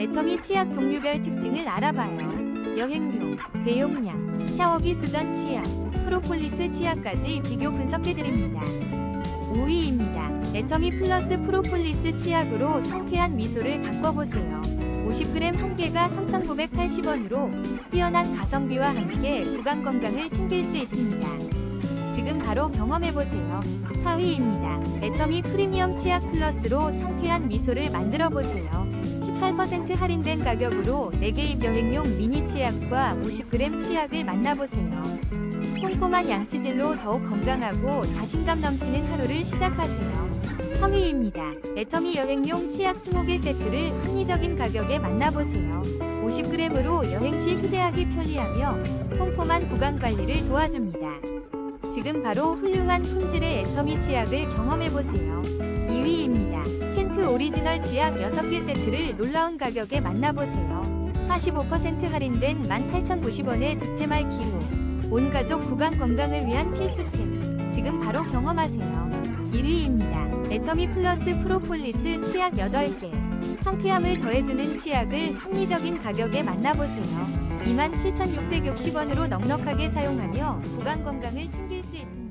애터미 치약 종류별 특징을 알아봐요. 여행용, 대용량, 샤워기 수전 치약, 프로폴리스 치약까지 비교 분석해드립니다. 5위입니다. 애터미 플러스 프로폴리스 치약으로 상쾌한 미소를 가꿔보세요. 50g 한 개가 3,980원으로 뛰어난 가성비와 함께 구강 건강을 챙길 수 있습니다. 지금 바로 경험해보세요. 4위입니다. 애터미 프리미엄 치약 플러스로 상쾌한 미소를 만들어보세요. 18% 할인된 가격으로 4개입 여행용 미니 치약과 50g 치약을 만나보세요. 꼼꼼한 양치질로 더욱 건강하고 자신감 넘치는 하루를 시작하세요. 3위입니다. 애터미 여행용 치약 20개 세트를 합리적인 가격에 만나보세요. 50g으로 여행 시 휴대하기 편리하며 꼼꼼한 구강 관리를 도와줍니다. 지금 바로 훌륭한 품질의 애터미 치약을 경험해보세요. 2위입니다. 켄트 오리지널 치약 6개 세트를 놀라운 가격에 만나보세요. 45% 할인된 18,090원의 두테말 기호. 온 가족 구강 건강을 위한 필수템. 지금 바로 경험하세요. 1위입니다. 애터미 플러스 프로폴리스 치약 8개. 상쾌함을 더해주는 치약을 합리적인 가격에 만나보세요. 27,660원으로 넉넉하게 사용하며 구강 건강을 챙길 수 있습니다.